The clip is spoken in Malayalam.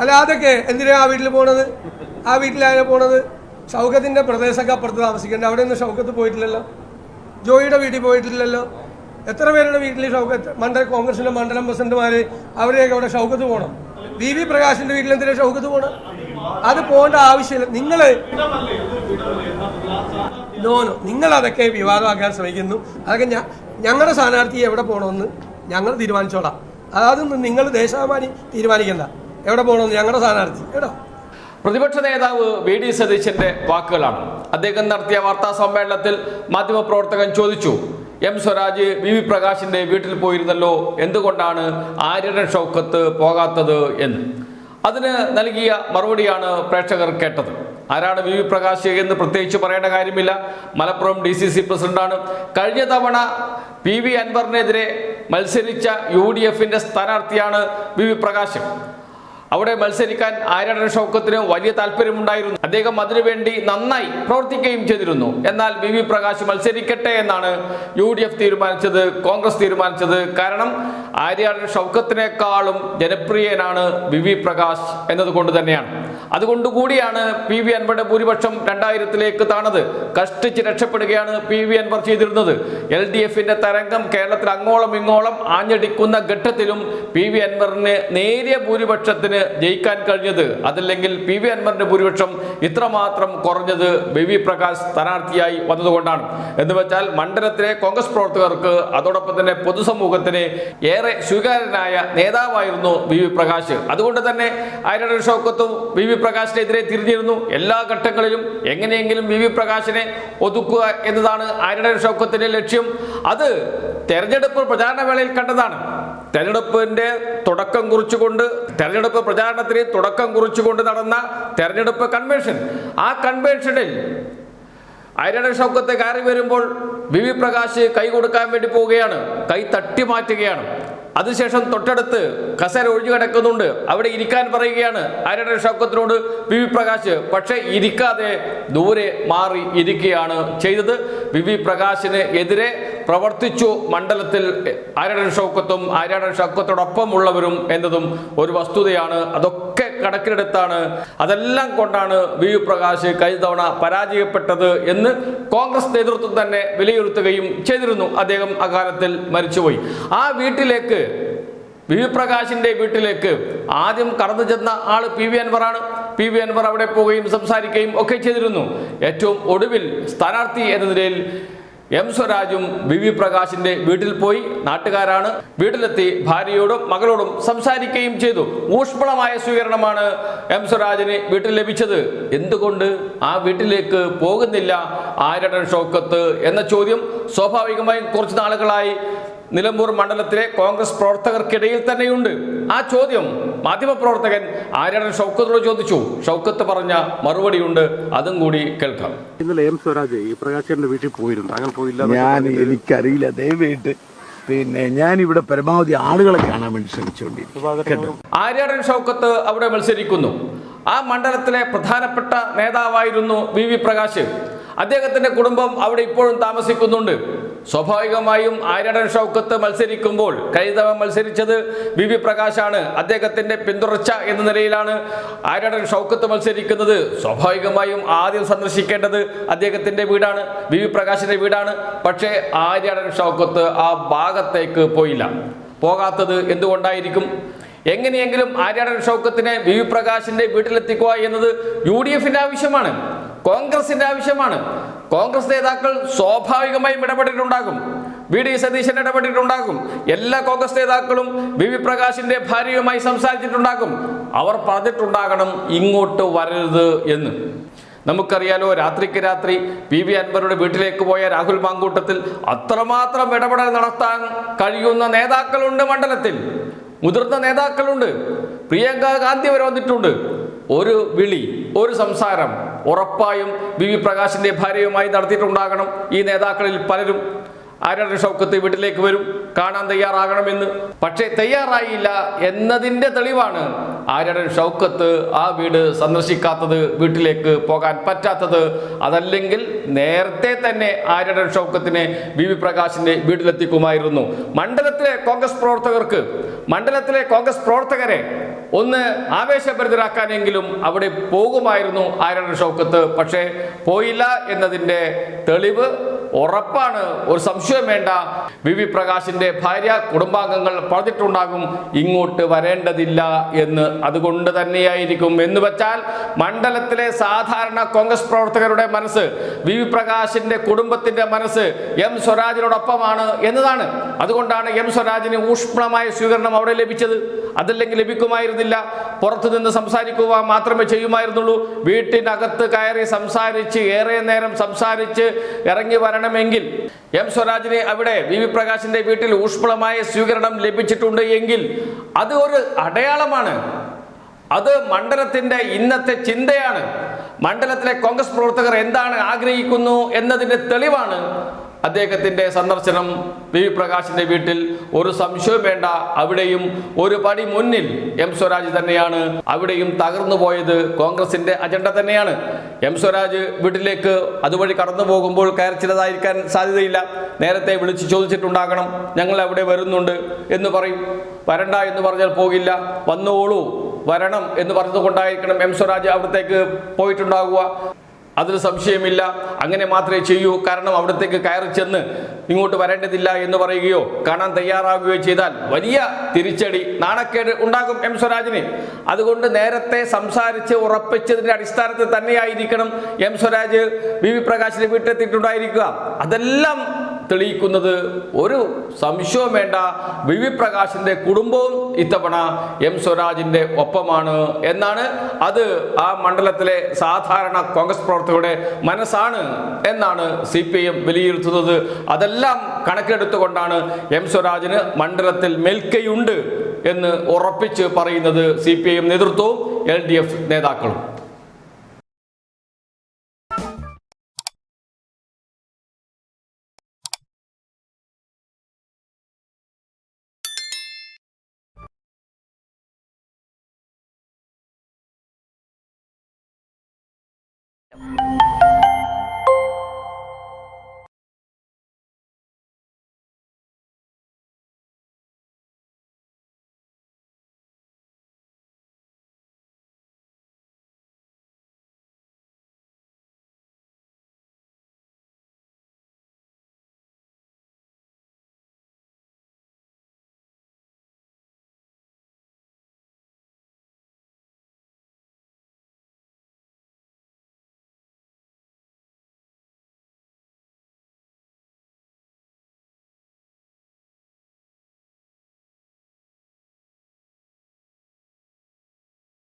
അല്ല അതൊക്കെ എന്തിനാ ആ വീട്ടിൽ പോണത്? ആ വീട്ടിലാണ് പോണത്? ഷൗക്കത്തിന്റെ പ്രദേശമൊക്കെ അപ്പുറത്ത് താമസിക്കേണ്ട. അവിടെ ഒന്നും ഷൗക്കത്ത് പോയിട്ടില്ലല്ലോ. ജോയിയുടെ വീട്ടിൽ പോയിട്ടില്ലല്ലോ. എത്ര പേരുടെ വീട്ടിൽ ഷൗക്കത്ത്? മണ്ഡല കോൺഗ്രസിന്റെ മണ്ഡലം പ്രസിഡന്റുമാര് അവരെയൊക്കെ അവിടെ ഷൗക്കത്ത് പോകണം വി വി പ്രകാശിന്റെ വീട്ടിൽ എന്തിനാ ഷൗക്കത്ത് പോകണം അത് പോകേണ്ട ആവശ്യമില്ല. നിങ്ങൾ നോനോ നോ. നിങ്ങൾ അതൊക്കെ വിവാദമാക്കാൻ ശ്രമിക്കുന്നു. അതൊക്കെ ഞങ്ങളുടെ സ്ഥാനാർത്ഥി എവിടെ പോകണമെന്ന് ഞങ്ങൾ തീരുമാനിച്ചോളാം. അതൊന്നും നിങ്ങൾ ദേശാഭിമാനി തീരുമാനിക്കണ്ട. എവിടെ പോകണമെന്ന് ഞങ്ങളുടെ സ്ഥാനാർത്ഥി കേട്ടോ? പ്രതിപക്ഷ നേതാവ് വി ഡി സതീശന്റെ വാക്കുകളാണ്. അദ്ദേഹം നടത്തിയ വാർത്താ സമ്മേളനത്തിൽ മാധ്യമപ്രവർത്തകൻ ചോദിച്ചു എം സ്വരാജ് വി വി പ്രകാശിന്റെ വീട്ടിൽ പോയിരുന്നല്ലോ എന്തുകൊണ്ടാണ് ആര്യടൻ ഷൗക്കത്ത് പോകാത്തത് എന്ന്? അതിന് നൽകിയ മറുപടിയാണ് പ്രേക്ഷകർ കേട്ടത്. ആരാണ് വി വി പ്രകാശ് എന്ന് പ്രത്യേകിച്ച് പറയേണ്ട കാര്യമില്ല. മലപ്പുറം ഡി സി സി പ്രസിഡന്റാണ്. കഴിഞ്ഞ തവണ പി വി അൻവറിനെതിരെ മത്സരിച്ച യു ഡി എഫിന്റെ സ്ഥാനാർത്ഥിയാണ് വി വി പ്രകാശ് അവിടെ മത്സരിക്കാൻ ആര്യടൻ ഷൗക്കത്തിന് വലിയ താല്പര്യമുണ്ടായിരുന്നു. അദ്ദേഹം അതിനുവേണ്ടി നന്നായി പ്രവർത്തിക്കുകയും ചെയ്തിരുന്നു. എന്നാൽ വി. വി. പ്രകാശ് മത്സരിക്കട്ടെ എന്നാണ് യു. ഡി. എഫ് തീരുമാനിച്ചത് കോൺഗ്രസ് തീരുമാനിച്ചത്. കാരണം ആര്യാടൻ ഷൗക്കത്തിനേക്കാളും ജനപ്രിയനാണ് വി. വി. പ്രകാശ് എന്നതുകൊണ്ട് തന്നെയാണ്. അതുകൊണ്ടുകൂടിയാണ് പി. വി. അൻവറുടെ ഭൂരിപക്ഷം രണ്ടായിരത്തിലേക്ക് താണത്. കഷ്ടിച്ച് രക്ഷപ്പെടുകയാണ് പി. വി. അൻവർ ചെയ്തിരുന്നത്. എൽ. ഡി. എഫിന്റെ തരംഗം കേരളത്തിൽ അങ്ങോളം ഇങ്ങോളം ആഞ്ഞടിക്കുന്ന ഘട്ടത്തിലും പി. വി. അൻവറിന് നേരിയ ഭൂരിപക്ഷത്തിന് ജയിക്കാൻ കഴിഞ്ഞത് അതല്ലെങ്കിൽ പി വി അൻവറിന്റെ ഭൂരിപക്ഷം ഇത്രമാത്രം കുറഞ്ഞത് ബി വി പ്രകാശ് സ്ഥാനാർത്ഥിയായി വന്നതുകൊണ്ടാണ്. എന്ന് വെച്ചാൽ മണ്ഡലത്തിലെ കോൺഗ്രസ് പ്രവർത്തകർക്ക് അതോടൊപ്പം തന്നെ പൊതുസമൂഹത്തിന് ഏറെ സ്വീകാര്യനായ നേതാവായിരുന്നു ബി വി പ്രകാശ്. അതുകൊണ്ട് തന്നെ ആര്യടൻ ഷൗക്കത്തും ബി വി പ്രകാശിനെതിരെ തിരിഞ്ഞിരുന്നു. എല്ലാ ഘട്ടങ്ങളിലും എങ്ങനെയെങ്കിലും ബി വി പ്രകാശിനെ ഒതുക്കുക എന്നതാണ് ആര്യടൻ ഷൗക്കത്തിന്റെ ലക്ഷ്യം. അത് തെരഞ്ഞെടുപ്പ് പ്രചാരണ വേളയിൽ കണ്ടതാണ്. തെരഞ്ഞെടുപ്പിന്റെ തുടക്കം കുറിച്ചുകൊണ്ട് തെരഞ്ഞെടുപ്പ് പ്രചാരണത്തിന് തുടക്കം കുറിച്ചുകൊണ്ട് നടന്ന തെരഞ്ഞെടുപ്പ് കൺവെൻഷൻ ആ കൺവെൻഷനിൽ അരട ശൗക്കത്തെ കയറി വരുമ്പോൾ വി വി പ്രകാശ് കൈ കൊടുക്കാൻ വേണ്ടി പോവുകയാണ്. കൈ തട്ടി മാറ്റുകയാണ്. അതിനുശേഷം തൊട്ടടുത്ത് കസേര ഒഴിഞ്ഞു കിടക്കുന്നുണ്ട്. അവിടെ ഇരിക്കാൻ പറയുകയാണ്. ആരുടെ ഷൗക്കത്തിനോട് വി വി പ്രകാശ് പക്ഷേ ഇരിക്കാതെ ദൂരെ മാറി ഇരിക്കുകയാണ് ചെയ്തത്. വി വി പ്രകാശിന് എതിരെ പ്രവർത്തിച്ചു മണ്ഡലത്തിൽ ആര്യടൻ ഷൗക്കത്തും ആര്യടൻ ഷൗക്കത്തോടൊപ്പം ഉള്ളവരും എന്നതും ഒരു വസ്തുതയാണ്. അതൊക്കെ കണക്കിലെടുത്താണ്. അതെല്ലാം കൊണ്ടാണ് വി യു പ്രകാശ് കഴിഞ്ഞ തവണ പരാജയപ്പെട്ടത് എന്ന് കോൺഗ്രസ് നേതൃത്വം തന്നെ വിലയിരുത്തുകയും ചെയ്തിരുന്നു. അദ്ദേഹം അകാലത്തിൽ മരിച്ചുപോയി. ആ വീട്ടിലേക്ക് വി വി വീട്ടിലേക്ക് ആദ്യം കടന്നു ചെന്ന ആൾ പി വി അൻവറാണ്. പി വി അൻവർ അവിടെ പോവുകയും സംസാരിക്കുകയും ഒക്കെ ചെയ്തിരുന്നു. ഏറ്റവും ഒടുവിൽ സ്ഥാനാർത്ഥി എന്ന നിലയിൽ എം സ്വരാജും വി വി പ്രകാശിന്റെ വീട്ടിൽ പോയി നാട്ടുകാരാണ്. വീട്ടിലെത്തി ഭാര്യയോടും മകളോടും സംസാരിക്കുകയും ചെയ്തു. ഊഷ്മളമായ സ്വീകരണമാണ് എം സ്വരാജിന് വീട്ടിൽ ലഭിച്ചത്. എന്തുകൊണ്ട് ആ വീട്ടിലേക്ക് പോകുന്നില്ല? ആരുടെ ഷൗക്കത്ത് എന്ന ചോദ്യം സ്വാഭാവികമായും കുറച്ച് നാളുകളായി നിലമ്പൂർ മണ്ഡലത്തിലെ കോൺഗ്രസ് പ്രവർത്തകർക്കിടയിൽ തന്നെയുണ്ട്. ആ ചോദ്യം മാധ്യമപ്രവർത്തകൻ ആര്യാടൻ ഷൗക്കത്തോട് ചോദിച്ചു. ഷൗക്കത്ത് പറഞ്ഞ മറുപടിയുണ്ട്. അതും കൂടി കേൾക്കാം. ഇന്നലെ എം സ്വരാജ് ഈ പ്രകാശന്റെ വീട്ടിൽ പോയിരുന്നു. അങ്ങനെ പോയില്ല ഞാൻ എനിക്കറിയില്ല. ദയവായിട്ട് പിന്നെ ഞാൻ ഇവിടെ പരമാവധി ആളുകളെ കാണാൻ വേണ്ടി ശ്രമിച്ചുകൊണ്ടിരിക്കും ആര്യാടൻ ഷൗക്കത്ത് അവിടെ മത്സരിക്കുന്നു. ആ മണ്ഡലത്തിലെ പ്രധാനപ്പെട്ട നേതാവായിരുന്നു വി വി പ്രകാശ്. അദ്ദേഹത്തിന്റെ കുടുംബം അവിടെ ഇപ്പോഴും താമസിക്കുന്നുണ്ട്. സ്വാഭാവികമായും ആര്യടൻ ഷൗക്കത്ത് മത്സരിക്കുമ്പോൾ കഴിഞ്ഞ മത്സരിച്ചത് വി വി പ്രകാശാണ്. അദ്ദേഹത്തിന്റെ പിന്തുടർച്ച എന്ന നിലയിലാണ് ആര്യടൻ ഷൗക്കത്ത് മത്സരിക്കുന്നത്. സ്വാഭാവികമായും ആദ്യം സന്ദർശിക്കേണ്ടത് അദ്ദേഹത്തിന്റെ വീടാണ് വി വി പ്രകാശിന്റെ വീടാണ്. പക്ഷേ ആര്യടൻ ഷൗക്കത്ത് ആ ഭാഗത്തേക്ക് പോയില്ല. പോകാത്തത് എന്തുകൊണ്ടായിരിക്കും? എങ്ങനെയെങ്കിലും ആര്യാടൻ ഷൗക്കത്തിനെ വി വി പ്രകാശിന്റെ വീട്ടിലെത്തിക്കുക എന്നത് യു ഡി എഫിന്റെ ആവശ്യമാണ്. കോൺഗ്രസിന്റെ ആവശ്യമാണ്. കോൺഗ്രസ് നേതാക്കൾ സ്വാഭാവികമായും ഇടപെട്ടിട്ടുണ്ടാകും. വി ഡി സതീശൻ ഇടപെട്ടിട്ടുണ്ടാകും. എല്ലാ കോൺഗ്രസ് നേതാക്കളും വി വി പ്രകാശിന്റെ ഭാര്യയുമായി സംസാരിച്ചിട്ടുണ്ടാകും. അവർ പറഞ്ഞിട്ടുണ്ടാകണം ഇങ്ങോട്ട് വരരുത് എന്ന്. നമുക്കറിയാലോ രാത്രിക്ക് രാത്രി പി വി അൻവറുടെ വീട്ടിലേക്ക് പോയ രാഹുൽ മാങ്കൂട്ടത്തിൽ അത്രമാത്രം ഇടപെടൽ നടത്താൻ കഴിയുന്ന നേതാക്കളുണ്ട് മണ്ഡലത്തിൽ. മുതിർന്ന നേതാക്കളുണ്ട്. പ്രിയങ്ക ഗാന്ധി വരെ വന്നിട്ടുണ്ട്. ഒരു വിളി ഒരു സംസാരം. ഉറപ്പായും വി വി പ്രകാശിന്റെ ഭാര്യയുമായി നടത്തിയിട്ടുണ്ടാകണം. ഈ നേതാക്കളിൽ പലരും ആരാണ് ഷൗക്കത്ത് വീട്ടിലേക്ക് വരും. കാണാൻ തയ്യാറാകണമെന്ന്. പക്ഷേ തയ്യാറായില്ല എന്നതിന്റെ തെളിവാണ് ആര്യടൻ ഷൗക്കത്ത് ആ വീട് സന്ദർശിക്കാത്തത് വീട്ടിലേക്ക് പോകാൻ പറ്റാത്തത്. അതല്ലെങ്കിൽ നേരത്തെ തന്നെ ആര്യടൻ ഷൗക്കത്തിനെ വി വി പ്രകാശിന്റെ വീട്ടിലെത്തിക്കുമായിരുന്നു. മണ്ഡലത്തിലെ കോൺഗ്രസ് പ്രവർത്തകർക്ക് മണ്ഡലത്തിലെ കോൺഗ്രസ് പ്രവർത്തകരെ ഒന്ന് ആവേശഭരിതരാക്കാനെങ്കിലും അവിടെ പോകുമായിരുന്നു ആരാണ് ഷൗക്കത്ത്. പക്ഷേ പോയില്ല എന്നതിന്റെ തെളിവ് ഉറപ്പാണ്. ഒരു സംശയം വേണ്ട. വി വി പ്രകാശിന്റെ ഭാര്യ കുടുംബാംഗങ്ങൾ പറഞ്ഞിട്ടുണ്ടാകും ഇങ്ങോട്ട് വരേണ്ടതില്ല എന്ന്. അതുകൊണ്ട് തന്നെയായിരിക്കും. എന്ന് വെച്ചാൽ മണ്ഡലത്തിലെ സാധാരണ കോൺഗ്രസ് പ്രവർത്തകരുടെ മനസ്സ് വി വി പ്രകാശിന്റെ കുടുംബത്തിന്റെ മനസ്സ് എം സ്വരാജിനോടൊപ്പമാണ് എന്നതാണ്. അതുകൊണ്ടാണ് എം സ്വരാജിന് ഊഷ്മളമായ സ്വീകരണം അവിടെ ലഭിച്ചത്. അതല്ലെങ്കിൽ ലഭിക്കുമായിരുന്നില്ല. പുറത്തു നിന്ന് സംസാരിക്കുക മാത്രമേ ചെയ്യുമായിരുന്നുള്ളൂ. വീട്ടിനകത്ത് കയറി സംസാരിച്ച് ഏറെ നേരം സംസാരിച്ച് ഇറങ്ങി വരണമെങ്കിൽ എം സ്വരാജിന് അവിടെ വി വി പ്രകാശിന്റെ വീട്ടിൽ ഊഷ്മളമായ സ്വീകരണം ലഭിച്ചിട്ടുണ്ട് എങ്കിൽ അത് ഒരു അടയാളമാണ്. അത് മണ്ഡലത്തിന്റെ ഇന്നത്തെ ചിന്തയാണ്. മണ്ഡലത്തിലെ കോൺഗ്രസ് പ്രവർത്തകർ എന്താണ് ആഗ്രഹിക്കുന്നു എന്നതിന്റെ തെളിവാണ് അദ്ദേഹത്തിന്റെ സന്ദർശനം വി വി പ്രകാശിന്റെ വീട്ടിൽ ഒരു സംശയം വേണ്ട. അവിടെയും ഒരു പടി മുന്നിൽ എം സ്വരാജ് തന്നെയാണ്. അവിടെയും തകർന്നു പോയത് കോൺഗ്രസിന്റെ അജണ്ട തന്നെയാണ്. എം സ്വരാജ് വീട്ടിലേക്ക് അതുവഴി കടന്നു പോകുമ്പോൾ കയറിച്ചിലതായിരിക്കാൻ സാധ്യതയില്ല. നേരത്തെ വിളിച്ച് ചോദിച്ചിട്ടുണ്ടാകണം ഞങ്ങൾ അവിടെ വരുന്നുണ്ട് എന്ന് പറയും. വരണ്ട എന്ന് പറഞ്ഞാൽ പോകില്ല. വന്നോളൂ വരണം എന്ന് പറഞ്ഞതുകൊണ്ടായിരിക്കണം എം സ്വരാജ് അവിടത്തേക്ക് പോയിട്ടുണ്ടാകുക അതിൽ സംശയമില്ല. അങ്ങനെ മാത്രമേ ചെയ്യൂ. കാരണം അവിടത്തേക്ക് കയറി ചെന്ന് ഇങ്ങോട്ട് വരേണ്ടതില്ല എന്ന് പറയുകയോ കാണാൻ തയ്യാറാകുകയോ ചെയ്താൽ വലിയ തിരിച്ചടി നാണക്കേട് ഉണ്ടാകും എം സ്വരാജിന്. അതുകൊണ്ട് നേരത്തെ സംസാരിച്ച് ഉറപ്പിച്ചതിന്റെ അടിസ്ഥാനത്തിൽ തന്നെയായിരിക്കണം എം സ്വരാജ് വി വി പ്രകാശിനെ വീട്ടിലെത്തിയിട്ടുണ്ടായിരിക്കുക. അതെല്ലാം തെളിയിക്കുന്നത് ഒരു സംശയവും വേണ്ട. വി. വി. പ്രകാശിന്റെ കുടുംബവും ഇത്തവണ എം. സ്വരാജിന്റെ ഒപ്പമാണ് എന്നാണ് അത് ആ മണ്ഡലത്തിലെ സാധാരണ കോൺഗ്രസ് പ്രവർത്തകരുടെ മനസ്സാണ് എന്നാണ് സി പി എം വിലയിരുത്തുന്നത്. അതെല്ലാം കണക്കിലെടുത്തുകൊണ്ടാണ് എം. സ്വരാജിന് മണ്ഡലത്തിൽ മേൽക്കൈയുണ്ട് എന്ന് ഉറപ്പിച്ച് പറയുന്നത് സി പി ഐ എം നേതൃത്വവും എൽ ഡി എഫ് നേതാക്കളും.